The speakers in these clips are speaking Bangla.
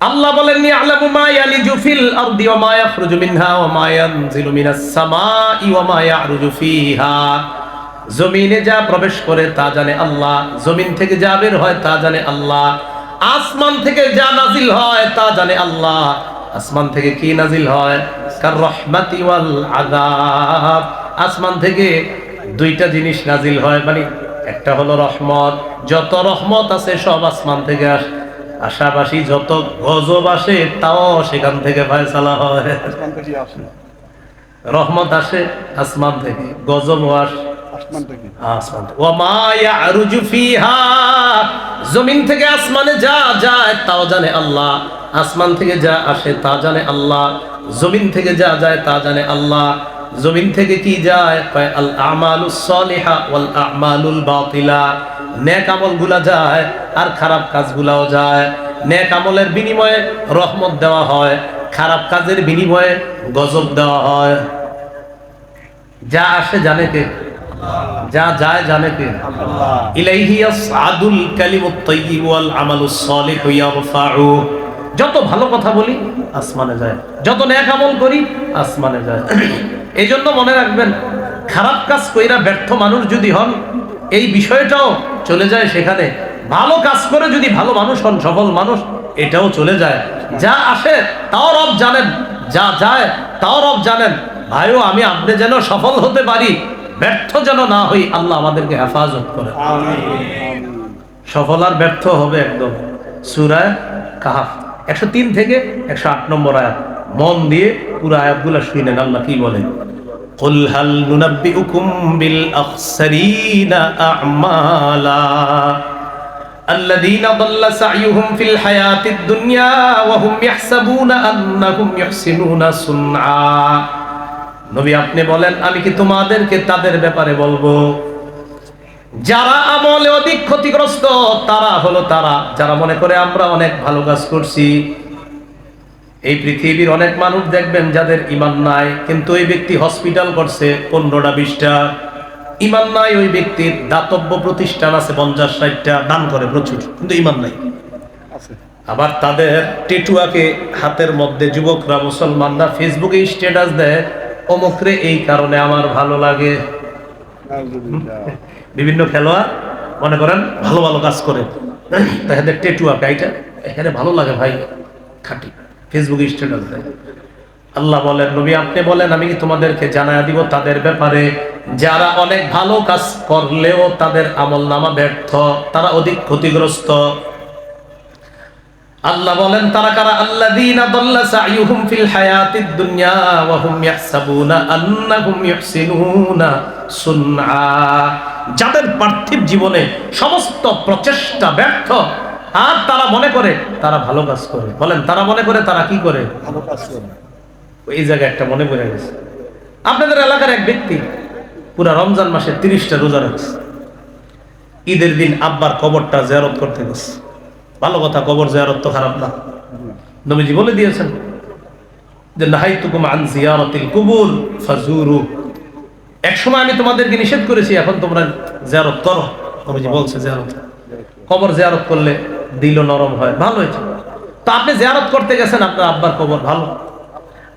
আল্লাহ বলেন, ইয়ালামু মা ইয়ালিজু ফিল আরদি ওয়া মা মিনহা ওয়া মা ইয়ানজিলু মিনাস ওয়া মা ফিহা। জমিনে যা প্রবেশ করে তা জানে আল্লাহ, জমিন থেকে যা বের হয় তা জানে আল্লাহ, আসমান থেকে যা নাজিল হয় তা জানে আল্লাহ। আসমান থেকে কি নাজিল হয়? কার রহমাতি ওয়াল আযাব। আসমান থেকে দুইটা জিনিস নাজিল হয় মানে একটা হলো রহমত, যত রহমত আছে সব আসমান থেকে আসে। আশাবাসী যত গজব আসে তাও সেখান থেকে ফয়সালা হয়। রহমত আসে আসমান থেকে গজব আসে। জমিন থেকে আসমানে যা যায় তাও জানে আল্লাহ। আসমান থেকে যা আসে তা জানে আল্লাহ। জমিন থেকে যা যায় তা জানে আল্লাহ। জমিন থেকে কি যায়? আল আমালুস সালিহা ওয়াল আমালুল বাতিলা নেক আমলগুলা যায় আর খারাপ কাজগুলাও যায়। নেক আমলের বিনিময়ে রহমত দেওয়া হয়, খারাপ কাজের বিনিময়ে গজব দেওয়া হয়। যা আসে জানে কে? যা যায় জানে কে? ইলাইহি ইয়াসআদুল কালিমুত তাইয়্যিব ওয়াল আমালুস ইয়ারফাউ। যত ভালো কথা বলি, আসমানে যায়। যত নেক আমল করি, আসমানে যায়। এই জন্য মনে রাখবেন, খারাপ কাজ কইরা ব্যর্থ মানুষ যদি হন এই বিষয়টাও চলে যায় সেখানে। ভালো কাজ করে যদি ভালো মানুষ হন সফল মানুষ এটাও চলে যায়। যা আসে তাও রব জানেন। যা যায় তাও রব জানেন। ভাইও আমি আপনি যেন সফল হতে পারি ব্যর্থ যেন না হই আল্লাহ আমাদেরকে হেফাজত করে। সফল আর ব্যর্থ হবে একদম। সুরায় কাহাফ একশো তিন থেকে একশো আট নম্বর আয়াত। মন দিয়ে পুরো আয়াতগুলো শুনেন আল্লাহ কি বলে قل هل ننبئكم بالأخسرين أعمالا الذين ضل سعيهم في الحياة الدنيا وهم يحسبون أنهم يحسنون صنعا নবী আপনি বলেন আমি কি তোমাদেরকে তাদের ব্যাপারে বলব যারা আমলে অধিক ক্ষতিগ্রস্ত তারা হলো তারা যারা মনে করে আমরা অনেক ভালো কাজ করছি এই পৃথিবীর অনেক মানুষ দেখবেন যাদের ইমান নাই কিন্তু ওই ব্যক্তি হসপিটাল করছে পনেরোটা বিশটা। ইমান নাই ওই ব্যক্তির দাতব্য প্রতিষ্ঠান আছে পঞ্চাশ ষাটটা দান করে প্রচুর কিন্তু ইমান নাই। আবার তাদের টেটুয়াকে হাতের মধ্যে যুবকরা মুসলমানরা ফেসবুকে স্ট্যাটাস দেয় অমুকরে এই কারণে আমার ভালো লাগে। বিভিন্ন খেলোয়াড় মনে করেন ভালো ভালো কাজ করে। তাদের টেটুয়া গাইটা এখানে ভালো লাগে ভাই খাটি। ফেসবুকে স্ট্যাটাস দেয় আল্লাহ বলেন, নবী, আপনি বলেন, আমি তোমাদেরকে জানায় দিব তাদের ব্যাপারে? যারা অনেক ভালো কাজ করলেও তাদের আমল নামা ব্যর্থ, তারা অধিক ক্ষতিগ্রস্ত। আল্লাহ বলেন, তারা কারা? আল্লাযীনা দাল্লা সাইয়ুহুম ফিল হায়াতিদ দুনিয়া ওয়া হুম ইয়াহসাবুনা আন্নাহুম ইহসিনুনা সুনআ। যাদের পার্থিব জীবনে সমস্ত প্রচেষ্টা ব্যর্থ আর তারা মনে করে তারা ভালো কাজ করে। বলেন তারা মনে করে তারা কি করে? ভালো কাজ করে এই জায়গায় একটা মনে পড়ে গেছে। আপনাদের এলাকার এক ব্যক্তি পুরা রমজান মাসে তিরিশটা রোজা রাখছে। ঈদের দিন আব্বার কবরটা জেয়ারত করতে গেছে। ভালো কথা কবর জিয়ারত তো খারাপ না। নবীজি বলে দিয়েছেন যে নাহাইতুকুম আন জিয়ারতিল কুবুর ফাজুরু। এক সময় আমি তোমাদেরকে নিষেধ করেছি এখন তোমরা জেয়ারত করো। নবীজি বলছে জিয়ারত। কবর জেয়ারত করলে দিল নরম হয়, ভালো হয়েছে। তো আপনি জিয়ারত করতে গেছেন, আপনার আব্বার কবর ভালো।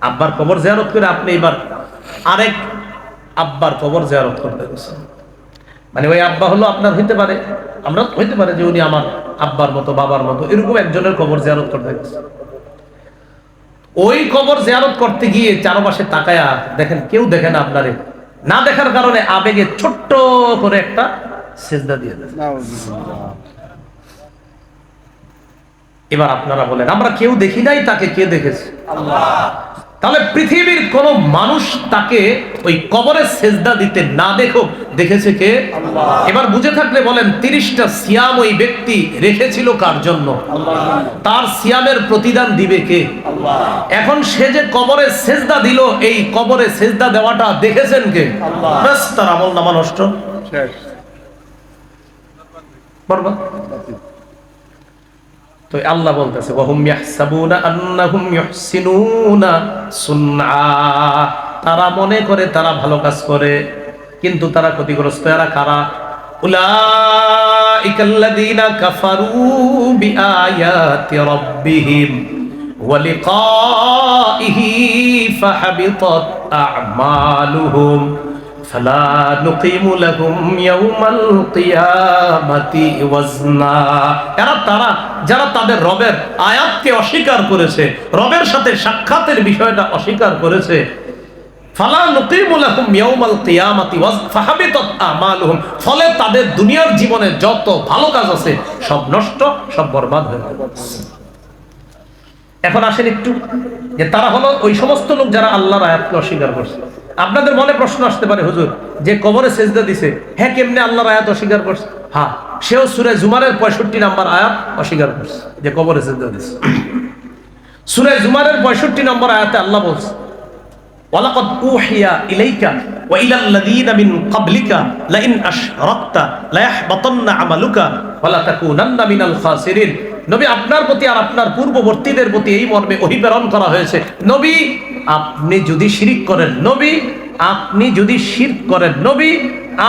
আব্বার কবর জিয়ারত করে আপনি এবার আরেক আব্বার কবর জিয়ারত করতে গেছেন। মানে ওই আব্বা হলো আপনার হইতে পারে, আমরা হইতে পারে যে উনি আমার আব্বার মতো, বাবার মতো, এরকম একজনের কবর জিয়ারত করতে গেছে। ওই কবর জিয়ারত করতে গিয়ে চারপাশে তাকায়া দেখেন, কেউ দেখে না আপনারে। না দেখার কারণে আবেগে ছোট্ট করে একটা সেজদা দিয়ে। নাউজুবিল্লাহ। এবার আপনারা বলেন, আমরা কেউ দেখি নাই তাকে কে দেখেছে? তাহলে পৃথিবীর কোন মানুষ তাকে ওই কবরের সেজদা দিতে না দেখো দেখেছে কে? এবার বুঝে থাকলে বলেন, তিরিশটা সিয়াম ওই ব্যক্তি রেখেছিল কার জন্য? তার সিয়ামের প্রতিদান দিবে কে? এখন সে যে কবরে সেজদা দিল, এই কবরে সেজদা দেওয়াটা দেখেছেন কে? তার আমল নামা নষ্ট। তো আল্লাহ বলতেছে, ওয়াহুম ইয়াহসাবুনা আন্নাহুম ইউহসিনুনা সুন্না তারা মনে করে তারা ভালো কাজ করে, কিন্তু তারা ক্ষতিগ্রস্ত এরা কারা? উলাইকাল্লাযীনা কাফারু বিআয়াতি রাব্বিহিম ওয়া লিকাইহি ফাহাবিতাত আ'মালুহুম। فلا نقيم لهم يوم القيامة وزنا এরা তারা যারা তাদের রবের আয়াতকে অস্বীকার করেছে রবের সাথে সাক্ষাতের বিষয়টা অস্বীকার করেছে ফালা নুকিমু লাহুম ইয়াউমাল কিয়ামাতি ওয়াজ ফাহাবিতাত আমালুহুম ফলে তাদের দুনিয়ার জীবনে যত ভালো কাজ আছে সব নষ্ট সব বরবাদ হয়ে গেল এখন আসেন একটু যে তারা হলো ওই সমস্ত লোক যারা আল্লাহর আয়াতকে অস্বীকার করছে আপনাদের মনে প্রশ্ন আসতে পারে, হুজুর, যে কবরে সেজদা দিছে হ্যাঁ কেমনে আল্লাহর আয়াত অস্বীকার করছে? হ্যাঁ সেও সুরে জুমারের পঁয়ষট্টি নাম্বার আয়াত অস্বীকার করছে, যে কবরে সেজদা দিছে। সুরে জুমারের পঁয়ষট্টি নম্বর আয়াতে আল্লাহ বলছে, ওয়ালাকদ উহিয়া ইলাইকা ওয়া ইলাল্লাযীনা মিন ক্বাবলিকা লাইন আশরাকতা লায়াহবাতান্না আমালুকা নবী আপনার প্রতি আর আপনার পূর্ববর্তীদের প্রতি এই মর্মে অভিপ্রেরণ করা হয়েছে। নবী আপনি যদি শিরিক করেন নবী আপনি যদি শির করেন নবী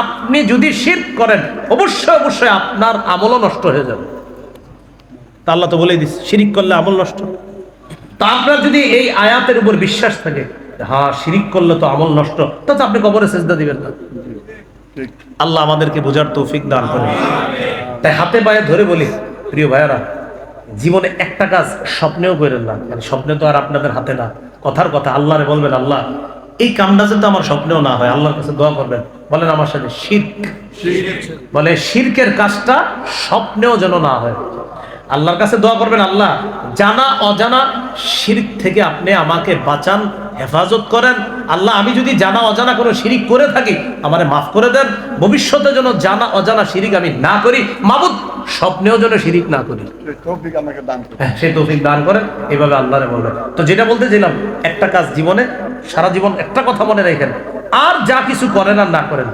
আপনি যদি শির করেন অবশ্যই অবশ্যই আপনার আমলও নষ্ট হয়ে যাবে। আল্লাহ তো বলেই দিস শিরিক করলে আমল নষ্ট। তা আপনার যদি এই আয়াতের উপর বিশ্বাস থাকে হ্যাঁ শিরিক করলে তো আমল নষ্ট তা আপনি কবরে চেষ্টা দিবেন না। আল্লাহ আমাদেরকে বোঝার তৌফিক দান করে তাই হাতে পায়ে ধরে বলি প্রিয় ভাইয়ারা জীবনে একটা কাজ স্বপ্নেও করেন না। মানে স্বপ্নে তো আর আপনাদের হাতে না। কথার কথা আল্লাহরে বলবেন আল্লাহ এই কামটা যাতে আমার স্বপ্নেও না হয় আল্লাহর কাছে দোয়া করবেন। বলেন আমার সাথে শির্ক। বলে শির্কের কাজটা স্বপ্নেও যেন না হয়। আল্লাহর কাছে দোয়া করবেন আল্লাহ জানা অজানা শিরিক থেকে আপনি আমাকে বাঁচান হেফাজত করেন। আল্লাহ আমি যদি জানা অজানা কোনো শিরিক করে থাকি আমারে মাফ করে দেন। ভবিষ্যতে যেন জানা অজানা শিরিক আমি না করি মাবুদ স্বপ্নেও যেন শিরিক না করি। সেই তৌফিক দান করুন। হ্যাঁ, সেই তৌফিক দান করেন এইভাবে আল্লাহরে বলবেন। তো যেটা বলতে চাইলাম একটা কাজ জীবনে সারা জীবন একটা কথা মনে রাখেন আর যা কিছু করেন আর না করেন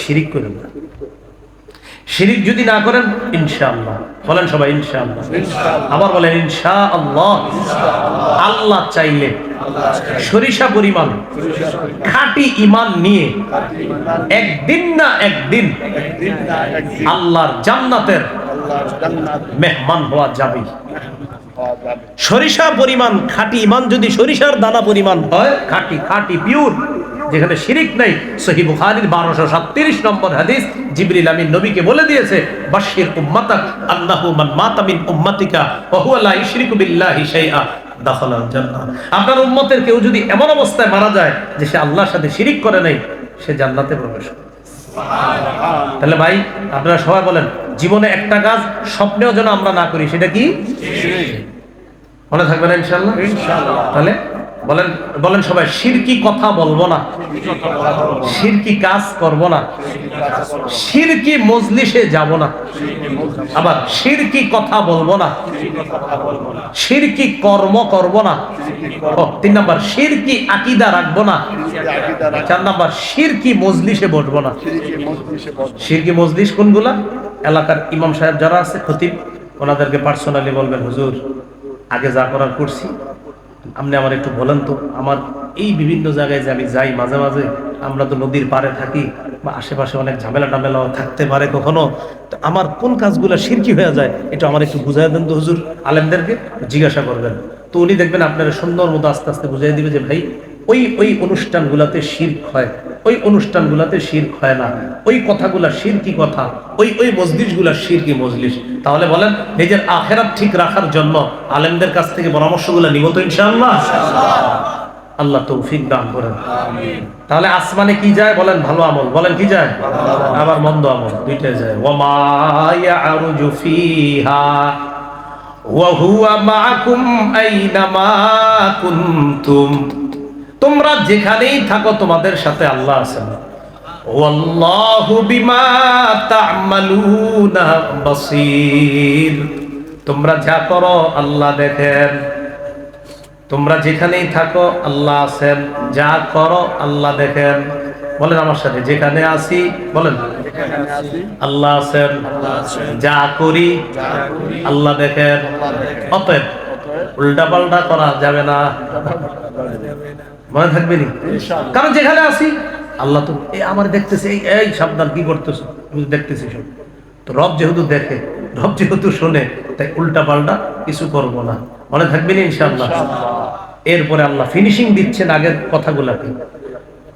শিরিক করেন না। শিরিক যদি না করেন ইনশাআল্লাহ। বলেন সবাই ইনশাআল্লাহ। আবার বলেন ইনশাআল্লাহ। আল্লাহ চাইলে সরিষা পরিমাণ খাঁটি ইমান নিয়ে একদিন না একদিন আল্লাহর জান্নাতের মেহমান হওয়া যাবে। যাবে। সরিষা পরিমাণ খাঁটি ইমান যদি সরিষার দানা পরিমাণ হয় খাঁটি খাঁটি পিওর যেখানে শিরিক নেই সহি বুখারীর বারোশো সাতত্রিশ নম্বর হাদিস জিবরিল আমিন নবীকে বলে দিয়েছে বাশির উম্মাতাক আল্লাহু মান মাতা মিন উম্মাতিকা ওয়া লা ইশরিকু বিল্লাহি শাইআ দাখালাল জান্নাহ। আপনার উম্মতের কেউ যদি এমন অবস্থায় মারা যায় যে সে আল্লাহর সাথে শিরিক করে নাই সে জান্নাতে প্রবেশ করে তাহলে ভাই আপনারা সবাই বলেন জীবনে একটা কাজ স্বপ্নেও যেন আমরা না করি সেটা কি? মনে থাকবে না ইনশাল্লাহ ইনশাআল্লাহ। তাহলে বলেন বলেন সবাই শিরকি কথা বলব না। শিরকি কাজ করব না। শিরকি মজলিসে যাব না। আবার শিরকি কথা বলব না। শিরকি কর্ম করব না। তিন নাম্বার শিরকি আকিদা রাখব না। চার নাম্বার শিরকি মজলিসে বসবো না। শিরকি মজলিস কোনগুলা? এলাকার ইমাম সাহেব যারা আছে, খতিব, ওনাদেরকে পার্সোনালি বলবেন, হুজুর, আগে যা করার করছি। আপনি আমার একটু বলেন তো আমার এই বিভিন্ন জায়গায় যে আমি যাই মাঝে মাঝে আমরা তো নদীর পাড়ে থাকি বা আশেপাশে অনেক ঝামেলা টামেলা থাকতে পারে কখনো তো আমার কোন কাজগুলো সিরকি হয়ে যায় এটা আমার একটু বুঝাই দেন তো হুজুর। আলেমদেরকে? জিজ্ঞাসা করবেন। তো উনি দেখবেন আপনারা সুন্দর মতো আস্তে আস্তে বুঝাই দিবে যে ভাই ওই ওই অনুষ্ঠানগুলাতে শির্ক হয় ওই অনুষ্ঠানগুলাতে শির্ক হয় না। ওই কথাগুলা শিরকি কথা ওই ওই মজলিশগুলা শিরকি মজলিশ। তাহলে বলেন নিজের আখেরাত ঠিক রাখার জন্য আলেমদের কাছ থেকে পরামর্শগুলো নিব তো ইনশাআল্লাহ? আল্লাহ তৌফিক দান করেন। তাহলে আসমানে কি যায় বলেন? ভালো আমল। বলেন কি যায়? আবার মন্দ আমল দুইটাই যায়। ওয়া আরজু ফিহা ওয়া হুয়া মা'কুম আইনা মা কুনতুম। তোমরা যেখানেই থাকো, তোমাদের সাথে আল্লাহ আছেন তোমরা যা করো, আল্লাহ দেখেন। তোমরা যেখানেই থাকো, আল্লাহ আছেন। যা করো, আল্লাহ দেখেন। বলেন আমার সাথে, যেখানে আসি বলেন। আল্লাহ আছেন। যা করি, আল্লাহ দেখেন। অতএব উল্টা পাল্টা করা যাবে না। মনে থাকবে নি? কারণ যেখানে আসি আল্লাহ তো এই আমার দেখতেছে এই এই সাবধান কি করতেছো? দেখতেছি সব। তো রব যেহেতু দেখে রব যেহেতু শোনে তাই উল্টা পাল্টা কিছু করব না। মনে থাকবেন ইনশাআল্লাহ? এরপরে আল্লাহ ফিনিশিং দিচ্ছেন আগের কথাগুলাকে।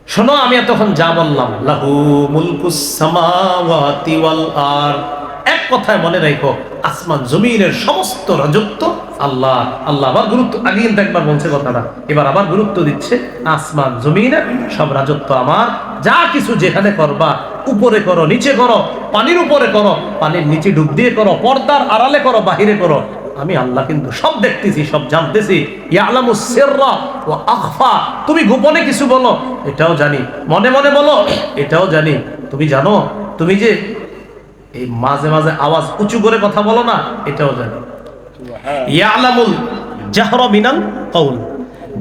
শোনো আমি এতক্ষণ যা বললাম লাহু মুলকুস সামাওয়াতি ওয়াল আর এক কথায় মনে রাখো, আসমান জমিনের সমস্ত রাজত্ব আল্লাহ আল্লাহ আবার গুরুত্ব আগে একবার বলছে কথাটা। এবার আবার গুরুত্ব দিচ্ছে, আসমান জমিনের সব রাজত্ব আমার। যা কিছু যেখানে করবা, উপরে করো, নিচে করো, পানির উপরে করো, পানির নিচে ডুব দিয়ে করো, পর্দার আড়ালে করো, বাহিরে করো। আমি আল্লাহ কিন্তু সব দেখতেছি, সব জানতেছি। ওয়া আখফা। তুমি গোপনে কিছু বলো, এটাও জানি। মনে মনে বলো, এটাও জানি। তুমি জানো, তুমি যে এই মাঝে মাঝে আওয়াজ উঁচু করে কথা বলো না, এটাও জানি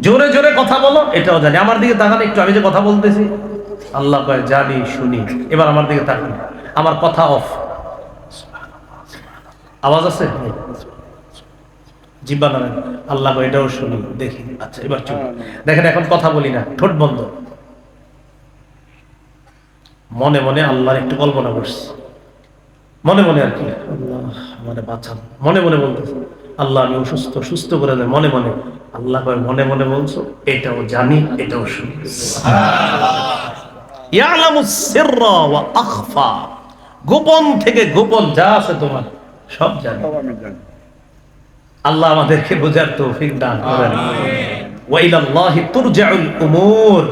জোরে জোরে কথা বলো, এটাও জানি। আমার দিকে তাকান, একটু আমি যে কথা বলতেছি, আল্লাহ কয়, জানি, শুনি। এবার আমার দিকে তাকান। আমার কথা অফ। আওয়াজ আছে? জিব্বা নামেন আল্লাহ এটাও শুনি, দেখি। আচ্ছা এবার চুপ দেখেন, এখন কথা বলি না। ঠোঁট বন্ধ। মনে মনে আল্লাহর একটু কল্পনা করছি। মনে মনে আর কি। আল্লাহ মানে বাঁচান। মনে মনে বলতেছে আল্লাহ আমি অসুস্থ সুস্থ করে দেয়। মনে মনে আল্লাহ মনে মনে বলছো এটাও জানি এটাও শুনি। ইয়ালামু সিররা ওয়া আখফা। গোপন থেকে গোপন যা আছে তোমার সব জানি। জানি। আল্লাহ আমাদেরকে বোঝার তৌফিক দান করেন। ওয়াইলাল্লাহি তুরজাউল উমুর।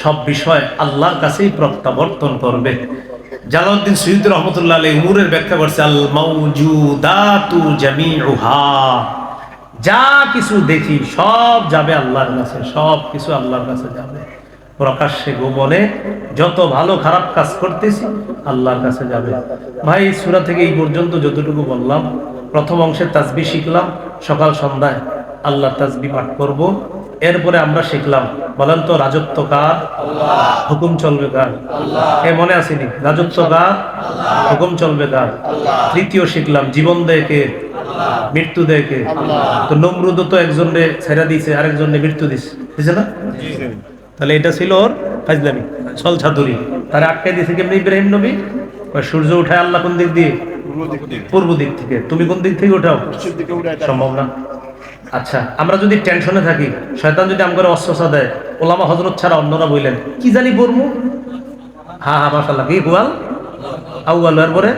সব বিষয় আল্লাহর কাছেই প্রত্যাবর্তন করবে। জালাউদ্দিন সৈয়দ রহমতুল্লাহ আলাইহি উমুরের ব্যাখ্যা করছে আল মাউজুদাতু জামিউহা। যা কিছু দেখি সব যাবে আল্লাহর কাছে, সব কিছু আল্লাহর কাছে যাবে। প্রকাশ্যে গোপনে যত ভালো খারাপ কাজ করতেছি, আল্লাহর কাছে যাবে। ভাই সুরা থেকে এই পর্যন্ত যতটুকু বললাম, প্রথম অংশের তাজবি শিখলাম, সকাল সন্ধ্যায় আল্লাহ তাজবি পাঠ করব। এরপরে আমরা শিখলাম বলেন তো রাজত্ব কার? হুকুম চলবে কার? এ মনে আসেনি রাজত্ব কার? হুকুম চলবে কার? তৃতীয় শিখলাম জীবন দেয় কে মৃত্যু দেয় কে তো নমরুদ তো একজনে ছেড়া দিছে আরেকজনে মৃত্যু দিছে দিছে না? তাহলে এটা ছিল ওর ফাজলামি ছল ছাতুরি। তার আটকে দিয়েছে কেমনি ইব্রাহিম নবী? সূর্য উঠায় আল্লাহ কোন দিক দিয়ে? পূর্ব দিক থেকে। তুমি কোন দিক থেকে উঠাও। সম্ভব না। আচ্ছা আমরা যদি টেনশনে থাকি, শয়তান যদি আমাকে অস্ত্রসা দেয়, ওলামা হজরত ছাড়া অন্যরা বললেন কি জানি বলব? হ্যাঁ হ্যাঁ মাশাল্লাহ কি হুয়াল? আউয়াল এর পরে,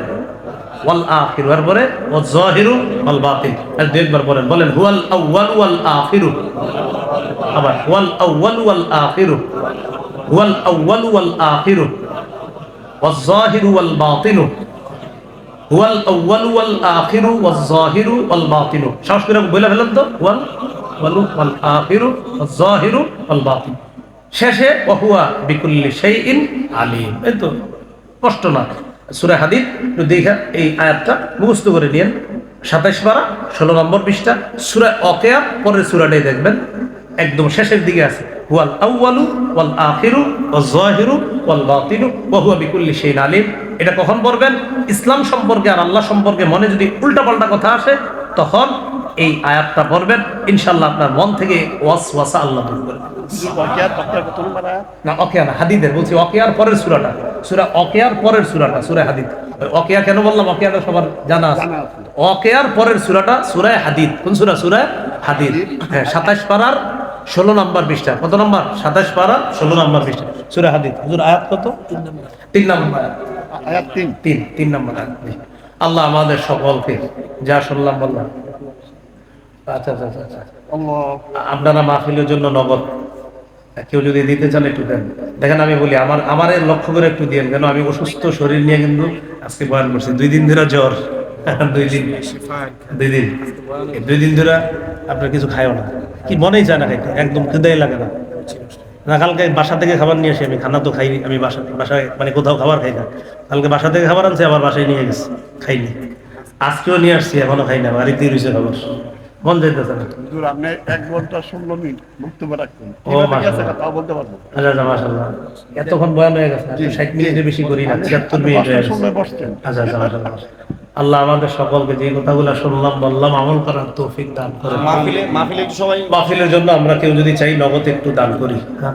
ওয়াল আখিরু এর পরে ওয়াল জাহিরু ওয়াল বাতিন আর দুই বলেন বলেন, হুয়াল আউয়াল ওয়াল আখিরু। আবার ওয়াল আউয়াল ওয়াল আখিরু। হুয়াল আউয়াল ওয়াল আখিরু। ওয়াল জাহিরু ওয়াল বাতিনু হুয়াল আউয়াল ওয়াল আখিরু ওয়াল জাহিরু ওয়াল বাতিনু। সাহস করে বলে ফেলেন তো? ওয়াল ওয়াল ওয়াল আখিরু ওয়াল ওয়াল বাতিন। শেষে ওহুয়া বিকুল্লি শাইইন আলিম। এই তো কষ্ট না। সূরা হাদিদ দেখা এই আয়াতটা মুখস্থ করে নিয়েন। সাতাইশ পারা, ষোলো নম্বর পৃষ্ঠা, সূরা অকেয়া পরের সূরাটাই দেখবেন। একদম শেষের দিকে আছে। হুয়াল আউয়ালু ওয়াল আখিরু ওয়াল জাহিরু ওয়াল বাতিনু ওয়া হুয়া বিকুল্লি শাইইন আলিম। এটা কখন পড়বেন? ইসলাম সম্পর্কে আর আল্লাহ সম্পর্কে মনে যদি উল্টাপাল্টা কথা আসে তখন এই আয়াতটা পড়বেন। ইনশাআল্লাহ আপনার মন থেকে ওয়াস ওয়াসা আল্লাহ দূর করবে শুধু অকেয়ার অকেয়ার কত নম্বর আয়াত? না অকেয়া হাদিদের। বলছি অকেয়ার পরের সুরাটা। সুরা অকেয়ার পরের সুরাটা সুরা হাদিদ। অকেয়া কেন বললাম? অকেয়াটা সবার জানা আছে। অকেয়ার পরের সুরাটা সুরায় হাদিদ। কোন সুরা? সুরায় হাদিদ। হ্যাঁ সাতাশ পারার ষোলো নম্বর পৃষ্ঠা। কত নম্বর? সাতাশ পারার ষোলো নম্বর পৃষ্ঠা। সুরা হাদিদ। হুজুর আয়াত কত? তিন নম্বর আয়াত। আয়াত তিন। তিন তিন নম্বর আয়াত। আল্লাহ আমাদের সকলকে যা শুনলাম বললাম। আচ্ছা আচ্ছা আচ্ছা আচ্ছা। আপনারা মাহফিলের জন্য নগদ। কেউ যদি দিতে চান একটু দেন। দেখেন আমি বলি আমার আমার লক্ষ্য করে একটু দিয়েন। কেন আমি অসুস্থ শরীর নিয়ে কিন্তু আজকে বয়ান করছি। দুই দিন ধরে জ্বর। দুই দিন। দুই দিন। দুই দিন ধরে আপনার কিছু খায়ও না। কি মনেই চায় না খাইতে একদম খিদাই লাগে না। না কালকে বাসা থেকে খাবার নিয়ে আসি আমি খানা তো খাইনি আমি বাসা বাসায় মানে কোথাও খাবার খাই না। কালকে বাসা থেকে খাবার আনছি আবার বাসায় নিয়ে গেছি খাইনি। আজকেও নিয়ে আসছি এখনও খাই না বাড়িতে রয়েছে খাবার। মন যাইতেছে না। আপনি এক ঘণ্টা ষোলো মিনিট বক্তব্য রাখতেন ও, কীভাবে গেছে মাশাআল্লাহ। তাও বলতে পারব? আচ্ছা আচ্ছা এতক্ষণ বয়ান হয়ে গেছে ষাট মিনিটের বেশি করি না ছিয়াত্তর মিনিট হয়ে গেছে। আচ্ছা আচ্ছা আল্লাহ আমাদের সকলকে যে কথাগুলো শুনলাম বললাম আমল করার তৌফিক দান করে মাহফিলে মাহফিলে একটু সবাই মাহফিলের জন্য আমরা কেউ যদি চাই নগদ একটু দান করি। হ্যাঁ।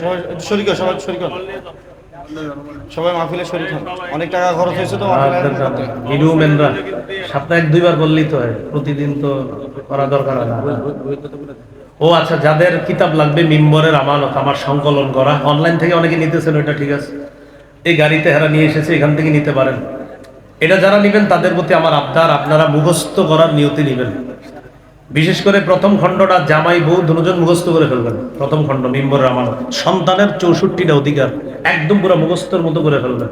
সবাই শরীর সবাই শরীর সবাই মাহফিলে শরীর অনেক টাকা খরচ হয়েছে তো। সপ্তাহে দুইবার বললেই তো হয় প্রতিদিন তো করা দরকার হয় না। ও আচ্ছা যাদের কিতাব লাগবে মিম্বরের আমানত আমার সংকলন করা। অনলাইন থেকে অনেকে নিতেছেন ওইটা ঠিক আছে। এই গাড়িতে হেরা নিয়ে এসেছে, এখান থেকে নিতে পারেন। এটা যারা নেবেন, তাদের প্রতি আমার আবদার, আপনারা মুখস্থ করার নিয়তি নেবেন। বিশেষ করে প্রথম খণ্ডটা, জামাই বউ দুজন মুখস্থ করে ফেলবেন। প্রথম খণ্ড, মেম্বর আমার সন্তানের চৌষট্টিটা অধিকার, একদম পুরো মুখস্থর মতো করে ফেলবেন।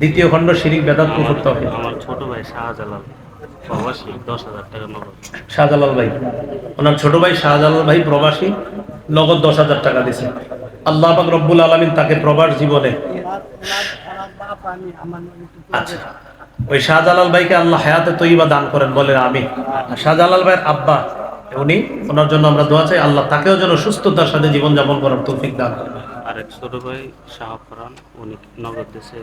দ্বিতীয় খণ্ড, শিরিক বেদাত করতে হবে আমার ছোট ভাই শাহজালাল। দশ শাহজালাল ভাই ওনার ছোট ভাই শাহজালাল ভাই প্রবাসী নগদ দশ হাজার টাকা আল্লাহ পাক রব্বুল আলমিন তাকে প্রবাস জীবনে আচ্ছা ওই শাহজালাল ভাইকে আল্লাহ হায়াতে তৈবা দান করেন বলে আমি শাহজালাল ভাইয়ের আব্বা উনি ওনার জন্য আমরা দোয়া চাই আল্লাহ তাকেও যেন সুস্থতার সাথে জীবন যাপন করার তৌফিক দান করেন। আরেক ছোট ভাই শাহ শাহফরান উনি নগদ হাজার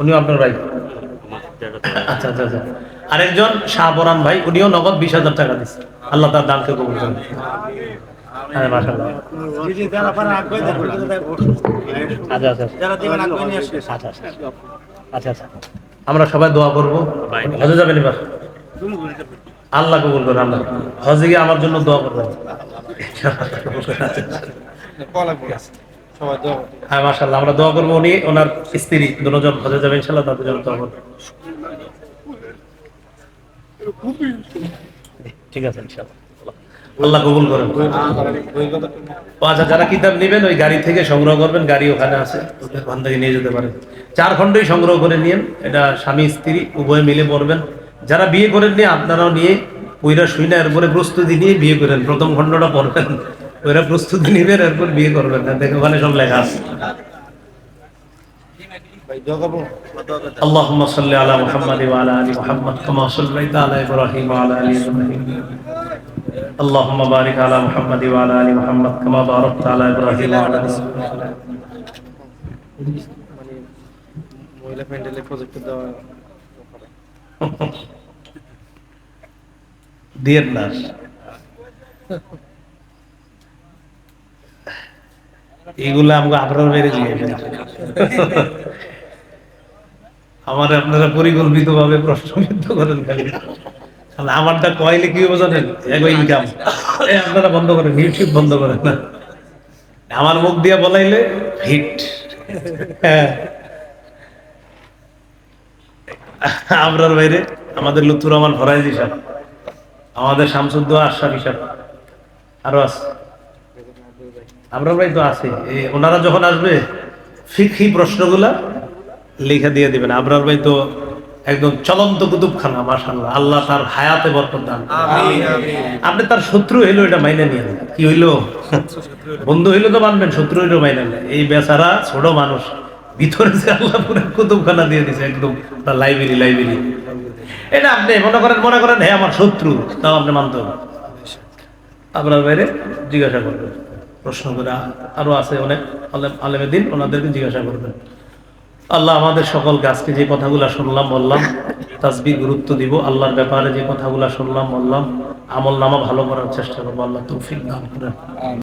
উনিও আপনার ভাই? আচ্ছা আচ্ছা আচ্ছা। আরেকজন শাহবরান ভাই উনিও নগদ বিশ হাজার টাকা দিচ্ছে আল্লাহ তার দানকে কবুল করেন। আচ্ছা আচ্ছা আচ্ছা। আচ্ছা আচ্ছা আচ্ছা আমরা সবাই দোয়া করব। হজে যাবেন এবার? আল্লাহ কবুল করেন আল্লাহ। হজে গিয়ে আমার জন্য দোয়া করবেন। হ্যাঁ মাশাআল্লাহ, আমরা দোয়া করব উনি, ওনার স্ত্রী, দুজন যাবে ইনশাল্লাহ দোয়া করব। ঠিক আছে ইনশাল্লাহ আল্লাহ কবুল করেন। আচ্ছা যারা কিতাব নেবেন, ওই গাড়ি থেকে সংগ্রহ করবেন, গাড়ি ওখানে আছে ওখান নিয়ে যেতে পারেন চার খণ্ডই সংগ্রহ করে নিয়েন, এটা স্বামী, স্ত্রী, উভয়ে মিলে পড়বেন। যারা বিয়ে করেন নিয়ে আপনারাও নিয়ে ওইরা শুই না এরপরে প্রস্তুতি নিয়ে বিয়ে করেন, প্রথম খণ্ডটা পড়বেন। ওইরা প্রস্তুতি নেবেন এরপর বিয়ে করবেন না দেখে ওখানে সব লেখা আছে ভাই দোয়া করবো اللهم صل على محمد وعلى ال محمد كما صليت على ابراهيم وعلى ال ابراهيم اللهم بارك على محمد وعلى ال محمد كما باركت على ابراهيم وعلى ال মহিলা প্যান্ডেলে প্রজেক্ট দেওয়া দিয়েন না এগুলো আমাকে আপনার মেরে দিয়ে আমার আপনারা পরিকল্পিত ভাবে প্রশ্নবিদ্ধ করেন খালি। আমারটা কয়লে কি এগো ইনকাম আপনারা বন্ধ করেন ইউটিউব বন্ধ করেন না। আমার মুখ দিয়ে বলাইলে হিট হ্যাঁ। আমরার বাইরে আমাদের লুৎফুর রহমান ফরাইজ হিসাব আমাদের শামসুদ্দ আশরাফ হিসাব আরও আছে। আমরার ভাই তো আছে। ওনারা যখন আসবে ফিকহি প্রশ্নগুলা লিখে দিয়ে দিবেন। আবরার ভাই তো একদম চলন্ত কুতুবখানা মাশাল্লাহ আল্লাহ তার হায়াতে বরকত দান আপনি তার শত্রু হইল এটা মাইনে নিয়ে কি হইল? বন্ধু হইল তো মানবেন শত্রু হইল মাইনে। এই বেচারা ছোট মানুষ ভিতরে যে আল্লাহ পুরো কুতুবখানা দিয়ে দিছে একদম তার লাইব্রেরি লাইব্রেরি। এটা আপনি মনে করেন মনে করেন হ্যাঁ আমার শত্রু তাও আপনি মানতে হবে। আপনার বাইরে জিজ্ঞাসা করবেন। প্রশ্ন করে আরও আছে অনেক আলেম- দিন, ওনাদেরকে জিজ্ঞাসা করবেন। আল্লাহ আমাদের সকল গাছকে যে কথাগুলো শুনলাম, বললাম তাসবির গুরুত্ব দিব, আল্লাহর ব্যাপারে যে কথাগুলো শুনলাম, বললাম, আমল নামা ভালো করার চেষ্টা করব। আল্লাহ তৌফিক দান করেন।